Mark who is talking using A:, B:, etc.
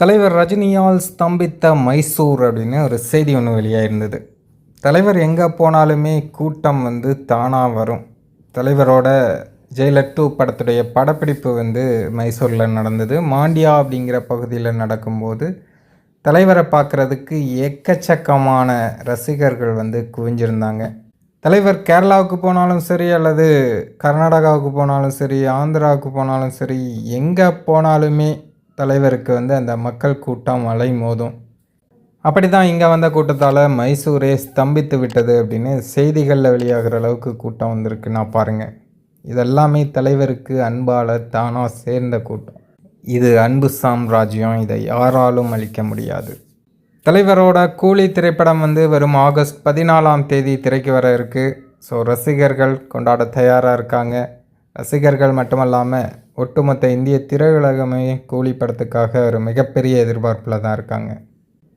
A: தலைவர் ரஜினியால் ஸ்தம்பித்த மைசூர் அப்படின்னு ஒரு செய்தி ஒன்று வெளியாயிருந்தது. தலைவர் எங்கே போனாலுமே கூட்டம் வந்து தானாக வரும். தலைவரோட ஜெயிலர் டூ படத்துடைய படப்பிடிப்பு வந்து மைசூரில் நடந்தது. மாண்டியா அப்படிங்கிற பகுதியில் நடக்கும்போது தலைவரை பார்க்குறதுக்கு எக்கச்சக்கமான ரசிகர்கள் வந்து குவிஞ்சிருந்தாங்க. தலைவர் கேரளாவுக்கு போனாலும் சரி அல்லது கர்நாடகாவுக்கு போனாலும் சரி ஆந்திராவுக்கு போனாலும் சரி எங்கே போனாலுமே தலைவருக்கு வந்து அந்த மக்கள் கூட்டம் அலை மோதும் அப்படி தான் இங்கே வந்த கூட்டத்தால் மைசூரே ஸ்தம்பித்து விட்டது அப்படின்னு செய்திகளில் வெளியாகிற அளவுக்கு கூட்டம் வந்திருக்குன்னா பாருங்கள் இதெல்லாமே தலைவருக்கு அன்பால் தானாக சேர்ந்த கூட்டம். இது அன்பு சாம்ராஜ்யம். இதை யாராலும் அழிக்க முடியாது. தலைவரோட கூலி திரைப்படம் வந்து வரும் ஆகஸ்ட் பதினாலாம் தேதி திரைக்கு வர இருக்குது ஸோ ரசிகர்கள் கொண்டாட தயாராக இருக்காங்க. ரசிகர்கள் மட்டுமல்லாமல் ஒட்டுமொத்த இந்திய திரையுலகமே கூலி படத்துக்காக ஒரு மிகப்பெரிய எதிர்பார்ப்பில் தான் இருக்காங்க.